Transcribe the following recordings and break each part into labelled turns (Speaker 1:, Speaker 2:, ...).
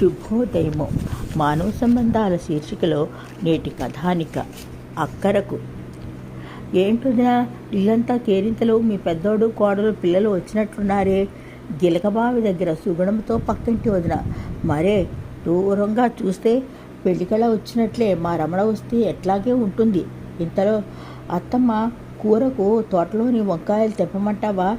Speaker 1: శుభోదయము. మానవ సంబంధాల శీర్షికలో నేటి కథానిక అక్కరకు. ఏంటుదినా ఇల్లంతా కేరింతలు మీ పెద్దోడు కోడలు పిల్లలు వచ్చినట్లున్నారే గిలకబావి దగ్గర సుగుణంతో పక్కింటి వదిన. మరే దూరంగా చూస్తే పెళ్ళికళ వచ్చినట్లే మా రమణ వస్తే ఎట్లాగే ఉంటుంది. ఇంతలో అత్తమ్మ కూరకు తోటలోని వంకాయలు తెప్పమంటావా?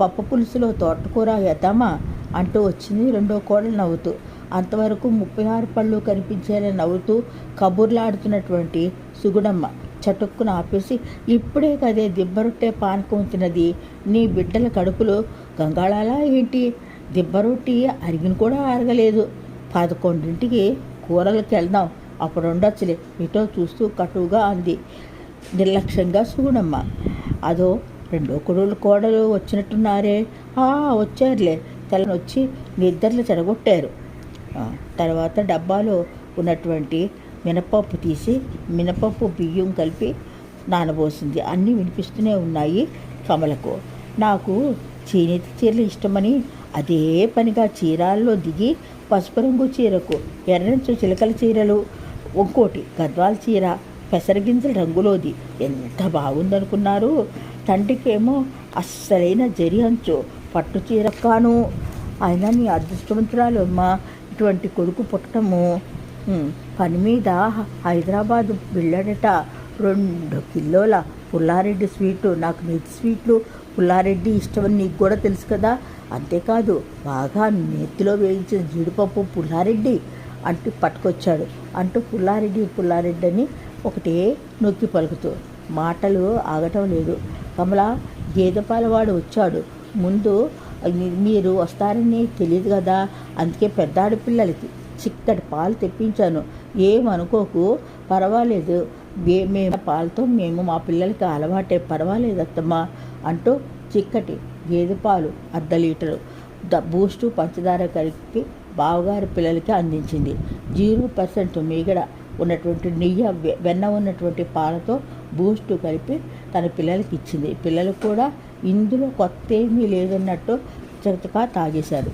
Speaker 1: పప్పు పులుసులో తోటకూర ఎద్దామా? అంటూ వచ్చింది రెండో కోడలు నవ్వుతూ. అంతవరకు ముప్పై ఆరు పళ్ళు కనిపించేలా నవ్వుతూ కబుర్లాడుతున్నటువంటి సుగుణమ్మ చటుక్కున ఆపేసి ఇప్పుడే కదే దిబ్బరొట్టే పానకం తినది నీ బిడ్డల కడుపులో గంగాళాలా ఏంటి? దిబ్బరొట్టి అరిగిన కూడా అరగలేదు పదకొండింటికి కూరలకి వెళ్దాం అప్పుడు ఉండొచ్చులే ఇటో చూస్తూ కటువుగా అంది నిర్లక్ష్యంగా సుగుణమ్మ. అదో రెండో కొడులు కోడలు వచ్చినట్టున్నారే. ఆ వచ్చారులే తెల్లని వచ్చి నిద్రలు చెడగొట్టారు. తర్వాత డబ్బాలో ఉన్నటువంటి మినపప్పు తీసి మినపప్పు బియ్యం కలిపి నానబోసింది. అన్నీ వినిపిస్తూనే ఉన్నాయి కమలకు. నాకు చేనేత చీరలు ఇష్టమని అదే పనిగా చీరాల్లో దిగి పసుపు రంగు చీరకు ఎర్రంచు చిలకల చీరలు ఇంకోటి గద్వాల చీర పెసరగింజల రంగులోది. ఎంత బాగుందనుకున్నారు? తండ్రికేమో అస్సలైన జరి అంచు పట్టు చీర కాను. అయినా నీ అదృష్టవంతురాలు అమ్మా ఇటువంటి కొడుకు పుట్టడము పని మీద హైదరాబాద్ వెళ్ళడట. రెండు కిలోల పుల్లారెడ్డి స్వీటు నాకు మిర్చి స్వీట్లు పుల్లారెడ్డి ఇష్టమని నీకు కూడా తెలుసు కదా. అంతేకాదు బాగా నేతిలో వేయించిన జీడిపప్పు పుల్లారెడ్డి అంటూ పట్టుకొచ్చాడు. అంటూ పుల్లారెడ్డి పుల్లారెడ్డి అని ఒకటే నొక్కి పలుకుతూ మాటలు ఆగటం లేదు. కమల గేదె పాలవాడు వచ్చాడు. ముందు మీరు వస్తారని తెలియదు కదా. అందుకే పెద్దాడి పిల్లలకి చిక్కటి పాలు తెప్పించాను. ఏమనుకోకు? పర్వాలేదు. మే- మేము పాలతో మేము మా పిల్లలకి అలవాటే. పర్వాలేదు అత్తమ్మా అంటూ చిక్కటి గేదె పాలు అర్ధ లీటరు ద బూస్టు పంచదార కలిపి బావగారి పిల్లలకి అందించింది. జీరో పర్సెంట్ మీగడ ఉన్నటువంటి నెయ్యి వెన్న ఉన్నటువంటి పాలతో బూస్టు కలిపి తన పిల్లలకి ఇచ్చింది. పిల్లలు కూడా ఇందులో కొత్త ఏమీ లేదన్నట్టు చకచకా తాగేశారు.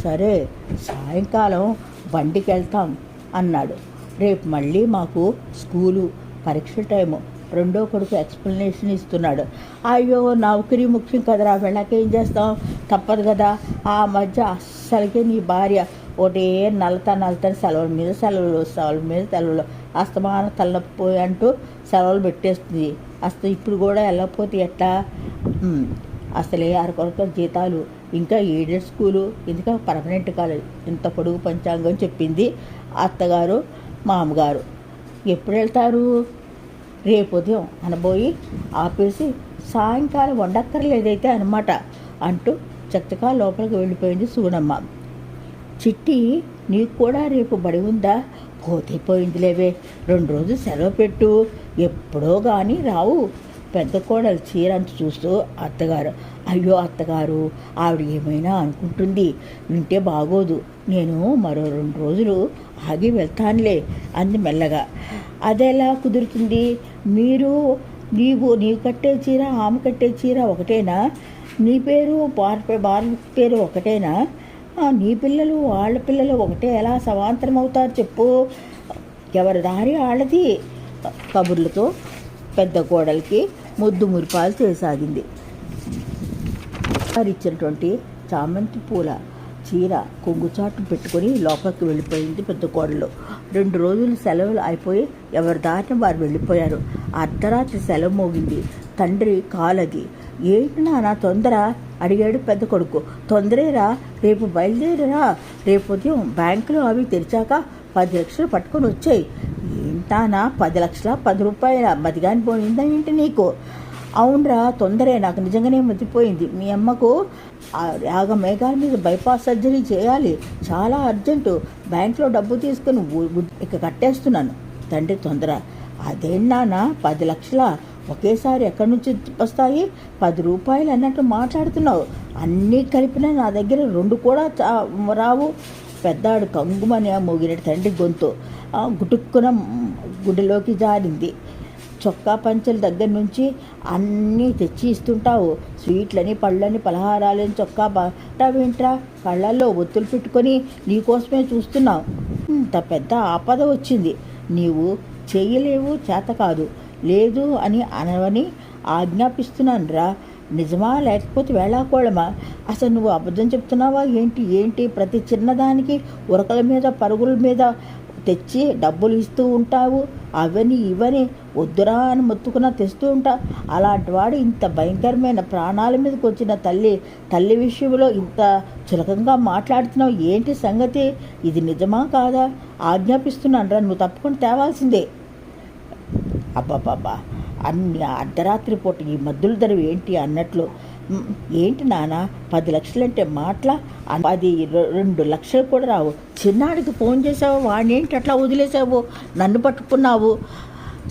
Speaker 1: సరే సాయంకాలం బండికి వెళ్తాం అన్నాడు. రేపు మళ్ళీ మాకు స్కూలు పరీక్ష టైము. రెండో కొడుకు ఎక్స్ప్లెనేషన్ ఇస్తున్నాడు. అయ్యో నౌకరీ ముఖ్యం కదరా వెళ్ళకేం చేస్తాం? తప్పదు కదా. ఆ మధ్య అస్సలకే నీ భార్య ఒకటే నలత నలతని సెలవుల మీద సెలవులు సెలవుల మీద సెలవులు అస్తమాన తలనొప్పి అంటూ సెలవులు పెట్టేస్తుంది. అస్త ఇప్పుడు కూడా వెళ్ళకపోతే ఎట్టా? అసలే అరకొరకు జీతాలు ఇంకా ఎయిడెడ్ స్కూలు ఇంకా పర్మనెంట్ కాలేజ్ ఇంత పొడుగు పంచాంగం చెప్పింది అత్తగారు మామగారు. ఎప్పుడు వెళ్తారు? రేపు ఉదయం అనబోయి ఆపేసి సాయంకాలం వండక్కర్లేదైతే అనమాట అంటూ చక్కగా లోపలికి వెళ్ళిపోయింది సూనమ్మ చిట్టి నీకు కూడా రేపు బడి ఉందా? పోతే పోయిందిలేవే. రెండు రోజులు సెలవు పెట్టు. ఎప్పుడో కానీ రావు. పెద్ద కోడలు అంత చూస్తూ అత్తగారు అయ్యో అత్తగారు ఆవిడ ఏమైనా అనుకుంటుంది వింటే బాగోదు నేను మరో రెండు రోజులు ఆగి వెళ్తానులే అంది మెల్లగా. అదెలా కుదురుతుంది? మీరు నీవు నీవు కట్టే చీర ఆమె కట్టే చీర ఒకటేనా? నీ పేరు బార్ బార్ పేరు ఒకటేనా? నీ పిల్లలు వాళ్ళ పిల్లలు ఒకటే ఎలా సమాంతరం అవుతారు చెప్పు. ఎవరి దారి వాళ్ళది కబుర్లతో పెద్ద కోడలికి ముద్దు మురిపాలు చేసాగింది. వారిచ్చినటువంటి చామంతి పూల చీర కొంగుచాటు పెట్టుకొని లోపలికి వెళ్ళిపోయింది పెద్ద కోడలు. రెండు రోజులు సెలవులు అయిపోయి ఎవరి దారిన వారు వెళ్ళిపోయారు. అర్ధరాత్రి సెలవు మోగింది. తండ్రి కాలది ఏంటి నాన్న తొందర? అడిగాడు పెద్ద కొడుకు. తొందరేరా రేపు బయలుదేరరా. రేపు ఉదయం బ్యాంకులో అవి తెరిచాక పది లక్షలు పట్టుకొని వచ్చాయి. ఏంటానా పది లక్షల పది రూపాయల మదిగాని పోయిందా ఏంటి నీకు? అవునరా తొందరే. నాకు నిజంగానే మతిపోయింది మీ అమ్మకు యాగ మేఘాల మీద బైపాస్ సర్జరీ చేయాలి. చాలా అర్జెంటు. బ్యాంక్లో డబ్బు తీసుకుని ఇక కట్టేస్తున్నాను. తండ్రి తొందర. అదేంటానా పది లక్షల ఒకేసారి ఎక్కడి నుంచి వస్తాయి? పది రూపాయలు అన్నట్టు మాట్లాడుతున్నావు. అన్నీ కలిపినా నా దగ్గర రెండు కూడా చా- రావు. పెద్దాడు కంగుమని మోగిన తండ్రి గొంతు గుటుక్కున గుడిలోకి జారింది. చొక్కా పంచల దగ్గర నుంచి అన్నీ తెచ్చి ఇస్తుంటావు. స్వీట్లని పళ్ళని పలహారాలని చొక్కా బాటావేంట్రా కళ్ళల్లో ఒత్తులు పెట్టుకొని నీకోసమే చూస్తున్నావు. ఇంత పెద్ద ఆపద వచ్చింది. నీవు చేయలేవు చేత కాదు. లేదు అని అనవని ఆజ్ఞాపిస్తున్నాను రా నిజమా? లేకపోతే వేళాకోళమా? అసలు నువ్వు అబద్ధం చెప్తున్నావా? ఏంటి? ఏంటి? ప్రతి చిన్నదానికి ఉరకల మీద పరుగుల మీద తెచ్చి డబ్బులు ఇస్తూ ఉంటావు. అవని ఇవని వద్దురా అని మొత్తుకున్నా తెస్తూ ఉంటా. అలాంటి వాడు ఇంత భయంకరమైన ప్రాణాల మీదకి వచ్చిన తల్లి తల్లి విషయంలో ఇంత చులకంగా మాట్లాడుతున్నావు. ఏంటి సంగతి? ఇది నిజమా కాదా? ఆజ్ఞాపిస్తున్నాను రా నువ్వు తప్పకుండా తేవాల్సిందే. అబ్బాబ్బాబ్బా. అన్ని అర్ధరాత్రి పూట ఈ మద్దుల ధర ఏంటి అన్నట్లు. ఏంటి నాన్న పది లక్షలంటే మాటల? అది రెండు లక్షలు కూడా రావు. చిన్నాడికి ఫోన్ చేసావు? వాడిని అట్లా వదిలేసావు? నన్ను పట్టుకున్నావు?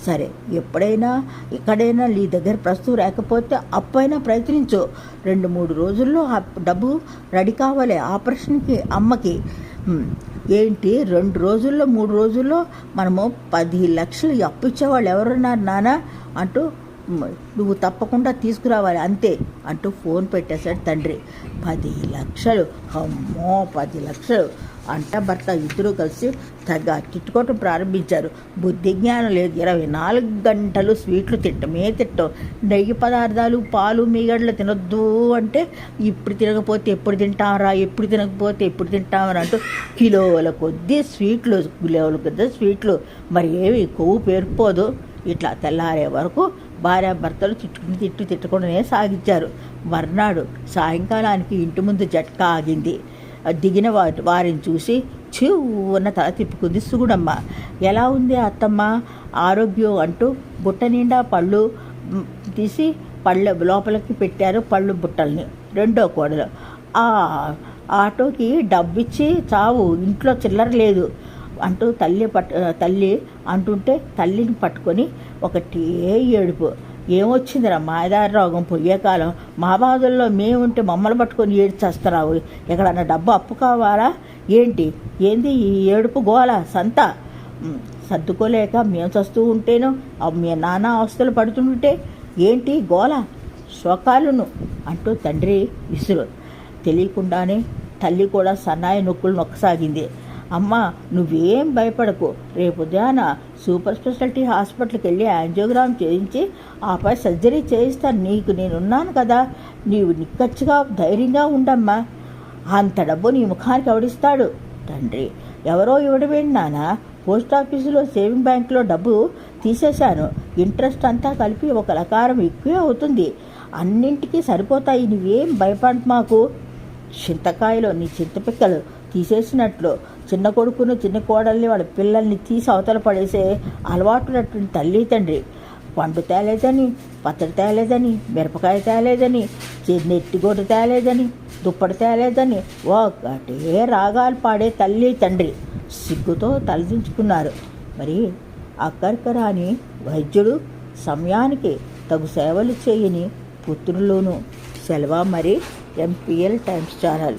Speaker 1: సరే ఎప్పుడైనా ఎక్కడైనా నీ దగ్గర ప్రస్తుతం లేకపోతే అప్పైనా ప్రయత్నించు. రెండు మూడు రోజుల్లో ఆ డబ్బు రెడీ కావాలి ఆపరేషన్కి అమ్మకి. ఏంటి రెండు రోజుల్లో మూడు రోజుల్లో మనము పది లక్షలు అప్పు ఇచ్చేవాళ్ళు ఎవరున్నారు నాన్న? అంటూ నువ్వు తప్పకుండా తీసుకురావాలి అంతే అంటూ ఫోన్ పెట్టేశాడు తండ్రి. పది లక్షలు అమ్మో పది లక్షలు. అంట భర్త ఇద్దరూ కలిసి తెగ తిట్టుకోవటం ప్రారంభించారు. బుద్ధి జ్ఞానం లేదు. ఇరవై నాలుగు గంటలు స్వీట్లు తిట్టమే తిట్టం నెయ్యి పదార్థాలు పాలు మీగడలు తినొద్దు అంటే ఇప్పుడు తినకపోతే ఎప్పుడు తింటామరా ఎప్పుడు తినకపోతే ఎప్పుడు తింటామరా అంటూ కిలోల కొద్దీ స్వీట్లు కిలోల కొద్దీ స్వీట్లు. మరి ఏమి కొవ్వు పేరుపోదు ఇట్లా తెల్లారే వరకు భార్యాభర్తలు తిట్టుకుని తిట్టు తిట్టుకుంటూనే సాగించారు. మర్నాడు సాయంకాలానికి ఇంటి ముందు జట్కా ఆగింది. దిగిన వారి వారిని చూసి చిన్న తల తిప్పుకుంది సుగుణమ్మ. ఎలా ఉంది అత్తమ్మ? ఆరోగ్యం అంటూ బుట్ట నిండా పళ్ళు తీసి పళ్ళ లోపలికి పెట్టారు పళ్ళు బుట్టల్ని రెండో కోడలు. ఆ ఆటోకి డబ్బిచ్చి చావు ఇంట్లో చిల్లర లేదు అంటూ తల్లి పట్ తల్లి అంటుంటే తల్లిని పట్టుకొని ఒకటే ఏడుపు. ఏమొచ్చిందిరా? మాయదారి రోగం పోయేకాలం మా బాధల్లో మేముంటే మమ్మల్ని పట్టుకొని ఏడ్చేస్తున్నావు. ఎక్కడన్నా డబ్బు అప్పు కావాలా? ఏంటి? ఏంది ఈ ఏడుపు గోల సంత? సర్దుకోలేక మేము చస్తూ ఉంటేను మీ నాన్న అవస్థలు పడుతుంటే ఏంటి గోల? శోకాలును అంటూ తండ్రి విసురు. తెలియకుండానే తల్లి కూడా సన్నాయి నొక్కులు నొక్కసాగింది. అమ్మ నువ్వేం భయపడకు. రేపు ఉదయాన సూపర్ స్పెషాలిటీ హాస్పిటల్కి వెళ్ళి యాంజియోగ్రామ్ చేయించి ఆపై సర్జరీ చేయిస్తాను. నీకు నేనున్నాను కదా. నీవు నిక్కచ్చిగా ధైర్యంగా ఉండమ్మా. అంత డబ్బు నీ ముఖానికి ఎవడిస్తాడు? తండ్రి ఎవరో ఇవ్వడమేంటి నాన్న పోస్ట్ ఆఫీసులో సేవింగ్ బ్యాంకులో డబ్బు తీసేశాను. ఇంట్రెస్ట్ అంతా కలిపి ఒక రకారం ఎక్కువే అవుతుంది. అన్నింటికీ సరిపోతాయి. నువ్వేం భయపడ మాకు. చింతకాయలో నీ చింతపిక్కలు తీసేసినట్లు చిన్న కొడుకును చిన్న కోడల్ని వాళ్ళ పిల్లల్ని తీసి అవతల పడేసే అలవాటున్నటువంటి తల్లి తండ్రి. పండు తేలేదని పచ్చడి తేలేదని మిరపకాయ తేలేదని చి- తేలేదని దుప్పటి తేలేదని ఒకటే రాగాలు పాడే తల్లి తండ్రి. సిగ్గుతో తలదించుకున్నారు. మరి అక్కర్కరాని వైద్యుడు సమయానికి తగు సేవలు చేయని పుత్రులోను సెలవా మరి ఎంపీఎల్ టైమ్స్ ఛానల్.